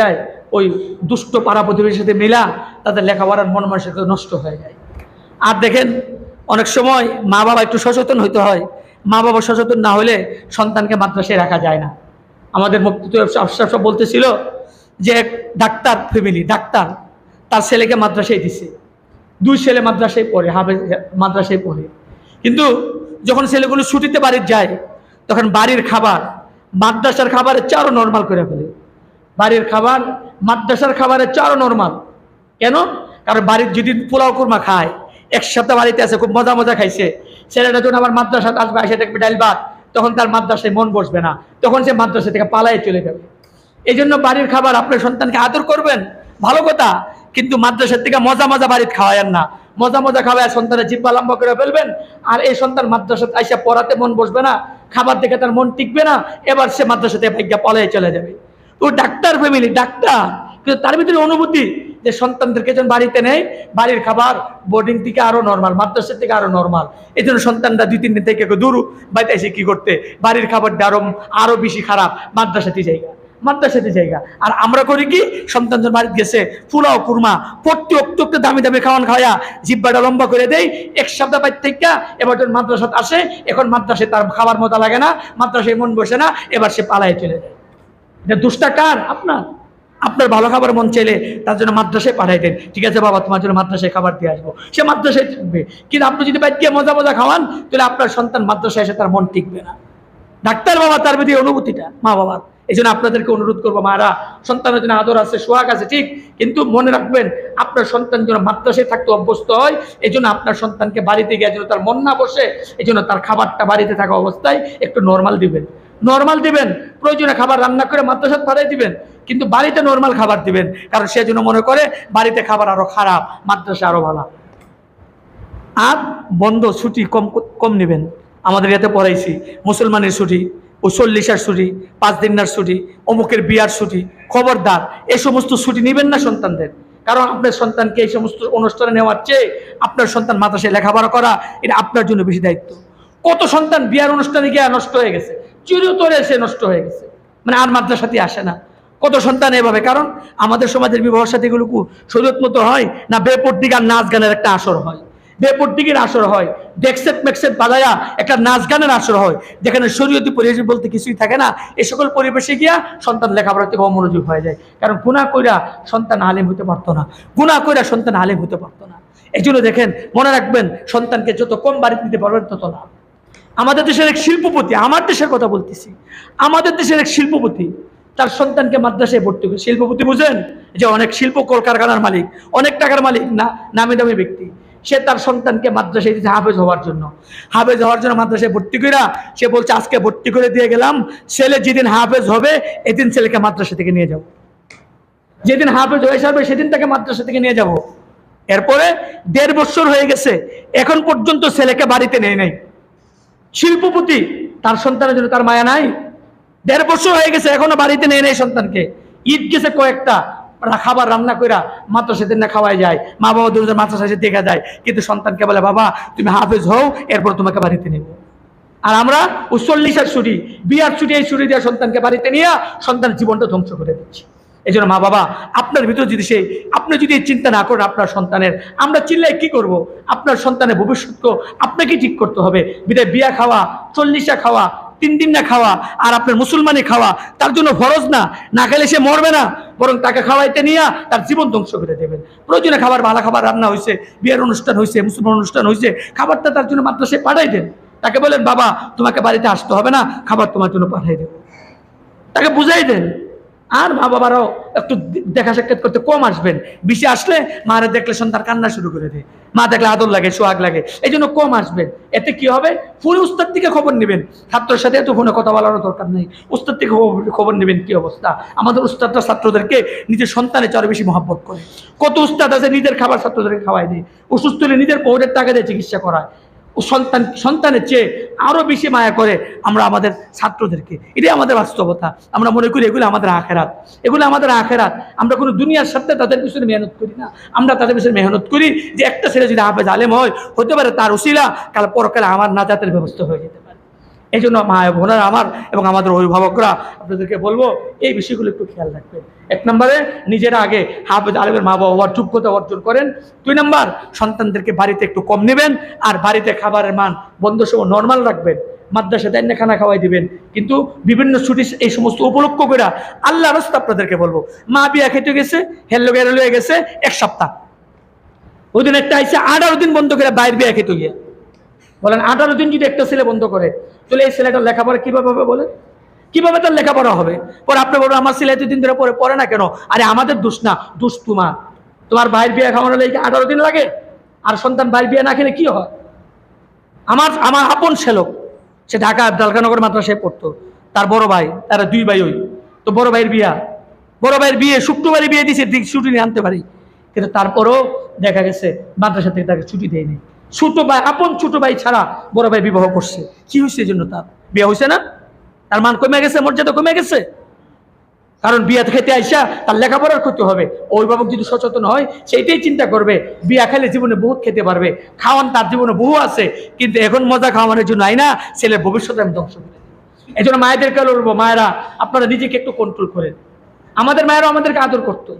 যায়, ওই দুষ্ট পাড়া প্রতিবেশীর সাথে মেলা তাদের লেখাপড়ার মন মানসিকতা নষ্ট হয়ে যায়। আর দেখেন, অনেক সময় মা বাবা একটু সচেতন হইতে হয়। মা বাবা সচেতন না হলে সন্তানকে মাদ্রাসায় রাখা যায় না। আমাদের মুক্তি সব বলতেছিল যে এক ডাক্তার ফ্যামিলি, ডাক্তার, তার ছেলেকে মাদ্রাসায় দিছে। দুই ছেলে মাদ্রাসায় পড়ে, হাফেজ, মাদ্রাসায় পড়ে। কিন্তু যখন ছেলেগুলো ছুটিতে বাড়ির যায়, তখন বাড়ির খাবার, মাদ্রাসার খাবারের চেয়ে আরও নর্মাল করে ফেলে। বাড়ির খাবার, মাদ্রাসার খাবারের চেয়ে আরও নর্মাল কেন? কারণ বাড়ির যদি পোলাও কুরমা খায়, একসাথে বাড়িতে আছে, খুব মজা মজা খাইছে। ছেলেটা যখন আবার মাদ্রাসাতে আসবে, এসে দেখবে ডাইল ভাত, তখন তার মাদ্রাসায় মন বসবে না। তখন সে মাদ্রাসা থেকে পালায় চলে যাবে। এই জন্য বাড়ির খাবার আপনার সন্তানকে আদর করবেন, ভালো কথা। কিন্তু মাদ্রাসার থেকে মজা মজা বাড়িতে খাওয়ায়েন না। মজা মজা খাওয়ায় সন্তানের জিব্বা লম্বা করে ফেলবেন, আর এই সন্তান মাদ্রাসাতে আইসা পড়াতে মন বসবে না, খাবার দেখে তার মন টিকবে না, এবার সে মাদ্রাসাতে ভাগ্যা পলায় চলে যাবে। ও ডাক্তার ফ্যামিলি ডাক্তার। কিন্তু তার ভিতরে অনুভূতি যে সন্তানদেরকে যখন বাড়িতে নেই, বাড়ির খাবার বোর্ডিং থেকে আরও নর্মাল মাদ্রাসা থেকে আরও নর্মাল এই জন্য সন্তানরা দুই, তিন দিন থেকে দূর বাড়িতে এসে কি করতে? বাড়ির খাবারটা আরও আরও বেশি খারাপ। মাদ্রাসাতে জায়গা জায়গা আর আমরা করি কি? সন্তান যখন বাড়িতে গেছে, পোলাও, কুরমা প্রতি অক্টোকে দামি দামি খাওয়ান খাওয়া জিব্বাটা লম্বা করে দেই, এক সপ্তাহ বাড়ি থেকে এবার যখন মাদ্রাসাত আসে, এখন মাদ্রাসায় তার খাবার মতো লাগে না, মাদ্রাসায় মন বসে না, এবার সে পালায় চলে যায়। এটা দুষ্টা কার? আপনার। আপনার ভালো খাবার মন চাইলে তার জন্য মাদ্রাসায় পাঠাই দেন। ঠিক আছে বাবা, তোমার জন্য মাদ্রাসায় খাবার দিয়ে আসব। সে মাদ্রাসায় থাকবে। কিন্তু আপনি যদি বাইক মজা মজা খাওয়ান, তাহলে আপনার সন্তান মাদ্রাসায় এসে তার মন টিকবে না। ডাক্তার বাবা তার প্রতি অনুভূতিটা, মা বাবার। এই জন্য আপনাদেরকে অনুরোধ করব মারা সন্তানের জন্য আদর আছে, সোহাগ আছে, ঠিক? কিন্তু মনে রাখবেন, আপনার সন্তান যেন মাদ্রাসায় থাকতে অভ্যস্ত হয় এই জন্য আপনার সন্তানকে বাড়িতে গিয়ে যেন তার মন না বসে এই জন্য তার খাবারটা বাড়িতে থাকা অবস্থায় একটু নর্মাল দিবেন। নর্মাল দিবেন, প্রয়োজনে খাবার রান্না করে মাদ্রাসাত পাঠাই দিবেন, কিন্তু বাড়িতে নর্মাল খাবার দিবেন, কারণ সে যেন মনে করে বাড়িতে খাবার আরও খারাপ, মাদ্রাসা আরও ভালো। আর বন্ধ ছুটি কম কম নেবেন, আমাদের এতে পড়াইছি, মুসলমানের ছুটি চল্লিশার ছুটি, পাঁচ দিনার ছুটি, অমুকের বিয়ার ছুটি, খবরদার এই সমস্ত ছুটি নেবেন না সন্তানদের। কারণ আপনার সন্তানকে এই সমস্ত অনুষ্ঠানে নেওয়ার চেয়ে আপনার সন্তান মাদ্রাসায় লেখাপড়া করা, এটা আপনার জন্য বেশি দায়িত্ব। কত সন্তান বিয়ার অনুষ্ঠানে গিয়ে নষ্ট হয়ে গেছে? চিরতরে সে নষ্ট হয়ে গেছে। মানে আর মাদ্রাসাতে আসে না। কত সন্তান এভাবে? কারণ আমাদের সমাজের বিবাহ সাথীগুলো সদত মতো হয় না বেপর্দিকার নাচ গানের একটা আসর হয়। বেপর্দিকের আসর হয়। ডেক্সেট মেক্সেট বাজায়া একটা নাচ গানের আসর হয়। যেখানে শরীয়তি পরিবেশ বলতে কিছুই থাকে না। এ সকল পরিবেশে গিয়া সন্তান লেখাপড়া থেকে অমনোযোগ হয়ে যায়। কারণ গুণা কইরা সন্তান আলেম হতে পারতো না। গুণা কইরা সন্তান আলেম হতে পারতো না। এই দেখেন, মনে রাখবেন, সন্তানকে যত কম বাড়িতে নিতে পারবেন তত লাভ। আমাদের দেশের এক শিল্পপতি, আমার দেশের কথা বলতেছি। আমাদের দেশের এক শিল্পপতি, তার সন্তানকে মাদ্রাসায় ভর্তি করে শিল্পপতি বুঝেন? যে অনেক শিল্প কলকারখানার মালিক, অনেক টাকার মালিক, না, নামি দামি ব্যক্তি। সে তার সন্তানকে মাদ্রাসায় দিতে হাফেজ হওয়ার জন্য। হাফেজ হওয়ার জন্য মাদ্রাসায় ভর্তি করা সে বলছে, আজকে ভর্তি করে দিয়ে গেলাম, ছেলে যেদিন হাফেজ হবে, এদিন ছেলেকে মাদ্রাসা থেকে নিয়ে যাব। যেদিন হাফেজ হয়ে যাবে সেদিন তাকে মাদ্রাসা থেকে নিয়ে যাব। এরপরে দেড় বছর হয়ে গেছে, এখন পর্যন্ত ছেলেকে বাড়িতে নেয় নাই। শিল্পপতি, তার সন্তানের জন্য তার মায়া নাই। দেড় বছর হয়ে গেছে, এখনও বাড়িতে নেই নেই সন্তানকে। ঈদ গেছে কয়েকটা খাবার রান্না কইরা মাদ্রাসা দিন না খাওয়াই যায়। মা বাবা দুজন মাদ্রাসা এসে দেখা যায়। কিন্তু সন্তানকে বলে, বাবা, তুমি হাফেজ হও, এরপর তোমাকে বাড়িতে নেব। আর আমরা উচ্চল্লিশের ছুটি, বিয়ার ছুটি, এই ছুটি দিয়ে সন্তানকে বাড়িতে নিয়ে সন্তানের জীবনটা ধ্বংস করে দিচ্ছি। এই জন্য মা বাবা, আপনার ভিতরে যদি সেই, আপনি যদি চিন্তা না করেন আপনার সন্তানের, আমরা চিল্লাই কি করব? আপনার সন্তানের ভবিষ্যৎকে আপনাকে ঠিক করতে হবে। বিদায়, বিয়া খাওয়া, চল্লিশা খাওয়া, তিন দিন না খাওয়া, আর আপনার মুসলমানি খাওয়া, তার জন্য ফরজ না। না খেলে সে মরবে না, বরং তাকে খাওয়াইতে নিয়ে তার জীবন ধ্বংস করে দেবেন। প্রয়োজনে খাবার, ভালো খাবার রান্না হয়েছে বিয়ের অনুষ্ঠান হয়েছে মুসলমান অনুষ্ঠান হয়েছে খাবারটা তার জন্য মাত্র সে পাঠাই দেন। তাকে বলেন, বাবা, তোমাকে বাড়িতে আসতে হবে না, খাবার তোমার জন্য পাঠাই দেবো। তাকে বুঝাই দেন। আর মা বাবারাও একটু দেখা সাক্ষাৎ করতে কম আসবেন। বেশি আসলে মারা দেখলে সন্তান কান্না শুরু করে দেয়। মা দেখলে আদর লাগে, সোহাগ লাগে এই জন্য কম আসবেন। এতে কি হবে? ফোনে উস্তাদ থেকে খবর নেবেন। ছাত্রের সাথে এত ফোনে কথা বলারও দরকার নেই। উস্তাদ থেকে খবর- নেবেন কি অবস্থা? আমাদের উস্তাদরা ছাত্রদেরকে নিজের সন্তানের চেয়ে আরও বেশি মহাব্বত করে। কত উস্তাদ আছে, নিজের খাবার ছাত্রদেরকে খাওয়াই দেয়। অসুস্থ হলে নিজের পৌরের টাকা দিয়ে চিকিৎসা করায়। ও সন্তান, সন্তানের চেয়ে আরও বেশি মায়া করে আমরা আমাদের ছাত্রদেরকে। এটাই আমাদের বাস্তবতা। আমরা মনে করি এগুলো আমাদের আখেরাত। এগুলো আমাদের আখেরাত। আমরা কোনো দুনিয়ার সাথে তাদের পিছনে মেহনত করি না। আমরা তাদের পিছনে মেহনত করি যে একটা ছেলে যদি হাফেজ আলেম হয়, হতে পারে তার ওসিলা, কাল পরকালে আমার নাজাতের ব্যবস্থা হয়ে যেতে এই জন্য মা বোনেরা আমার এবং আমাদের অভিভাবকরা আপনাদেরকে বলব, এই বিষয়গুলো একটু খেয়াল রাখবেন। এক নম্বরে, নিজেরা আগে হাফেজ আলমের মা বাবার যোগ্যতা অর্জন করেন। দুই নম্বর, সন্তানদেরকে বাড়িতে একটু কম নেবেন আর বাড়িতে খাবারের মান বন্ধ সময় নর্মাল রাখবেন। মাদ্রাসা দেন খানা খাওয়াই দিবেন। কিন্তু বিভিন্ন ছুটি এই সমস্ত উপলক্ষ করে আল্লাহ রাস্তা আপনাদেরকে বলব, মা বিয়া খেতে গেছে হেল্লো গেলে লয়ে গেছে, এক সপ্তাহ। ওই দিন একটা আইসে আঠারো দিন বন্ধ করে বাইরে বিয়া খেতে গিয়ে বলেন, আঠারো দিন যদি একটা ছেলে বন্ধ করে, তাহলে এই ছেলেটার লেখাপড়া কীভাবে হবে বলে কীভাবে তার লেখাপড়া হবে? পরে আপনি বলবেন, আমার ছেলে এতদিন ধরে পরে পড়ে না কেন? আরে, আমাদের দোষ না, দোষ তোমার। তোমার ভাইয়ের বিয়ে খাওয়ানো লাগে আঠারো দিন লাগে? আর সন্তান ভাইয়ের বিয়ে না খেলে কি হয়? আমার আমার আপন ছেলক সে ঢাকা দালকানগর মাদ্রাসায় পড়তো। তার বড় ভাই, তারা দুই ভাই ওই। তো বড় ভাইয়ের বিয়া। বড় ভাইয়ের বিয়ে, শুক্রবারে বিয়ে দিয়েছে ছুটি নিয়ে আনতে পারি। কিন্তু তারপরও দেখা গেছে, মাদ্রাসা থেকে তাকে ছুটি দেয়নি। ছোট ভাই, আপন ছোট ভাই ছাড়া বড় ভাই বিবাহ করছে। কি হয়েছে এই জন্য তার? বিয়ে হয়েছে না? তার মান কমে গেছে, মর্যাদা কমে গেছে? কারণ বিয়া খেতে আইসা তার লেখাপড়ার ক্ষতি হবে। অভিভাবক যদি সচেতন হয়, সেইটাই চিন্তা করবে। বিয়া খেলে জীবনে বহুত খেতে পারবে। খাওয়ান তার জীবনে বহু আছে। কিন্তু এখন মজা খাওয়ানোর জন্য আই না ছেলের ভবিষ্যতে আমি ধ্বংস করে এই জন্য মায়েদেরকে বলব মায়েরা, আপনারা নিজেকে একটু কন্ট্রোল করেন। আমাদের মায়েরাও আমাদেরকে আদর করতো।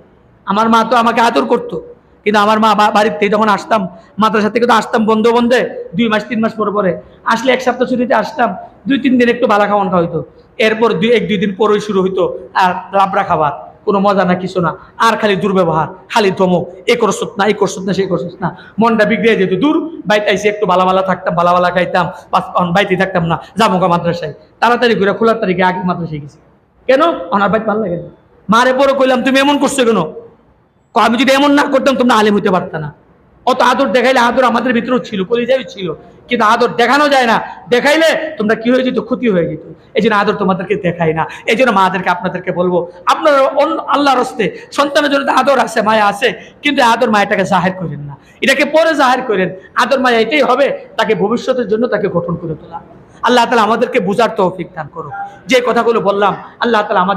আমার মা তো আমাকে আদর করতো। কিন্তু আমার মা বা- বাড়ির থেকে যখন আসতাম মাদ্রাসা থেকে তো আসতাম বন্ধ বন্ধে, দুই মাস, তিন মাস পরে পরে। আসলে এক সপ্তাহ ছুটিতে আসতাম, দুই, তিন দিন একটু বালা খাওয়ান হইতো। এরপর দুই এক, দুই দিন পরেই শুরু হইতো, আর লাবড়া খাবার। কোনো মজা না, কিছু না। আর খালি দুর্ব্যবহার, খালি ধমক। এ করছত না, এই করছত না সেই করছত না। মনটা বিগড়ে যেত। দূর বাইতে আইসে একটু বালা বালা থাকতাম বালা বালা খাইতাম বাইতে থাকতাম না, যাব মাদ্রাসায়। তাড়াতাড়ি ঘুরে খোলার তারিখে আগে মাদ্রাসায় গেছি। কেন? ওনার বাইক ভালো লাগে না। মারে বড় কইলাম, তুমি এমন করছ কেন? আমি যদি এমন না করতাম, তোমরা আলেম হইতে পারত না। অত আদর দেখাইলে আদর আমাদের ভিতরেও ছিল কলিজাই ছিল। কিন্তু আদর দেখানো যায় না। দেখাইলে তোমরা কি হয়ে যেত? ক্ষতি হয়ে যেত। এই জন্য আদর তোমাদেরকে দেখাই না। এই জন্য মাদেরকে আপনাদেরকে বলব, আপনারা অন্য আল্লাহর হস্তে সন্তানের জন্য আদর আছে, মায়া আছে, কিন্তু আদর মায়াটাকে জাহের করেন না। এটাকে পরে জাহের করেন। আদর মায়া এটাই হবে, তাকে ভবিষ্যতের জন্য তাকে গঠন করে তোলা। আল্লাহ তালা আমাদেরকে বুঝার তৌফিক দান করো যে কথাগুলো বললাম, আল্লাহ তালা আমাদের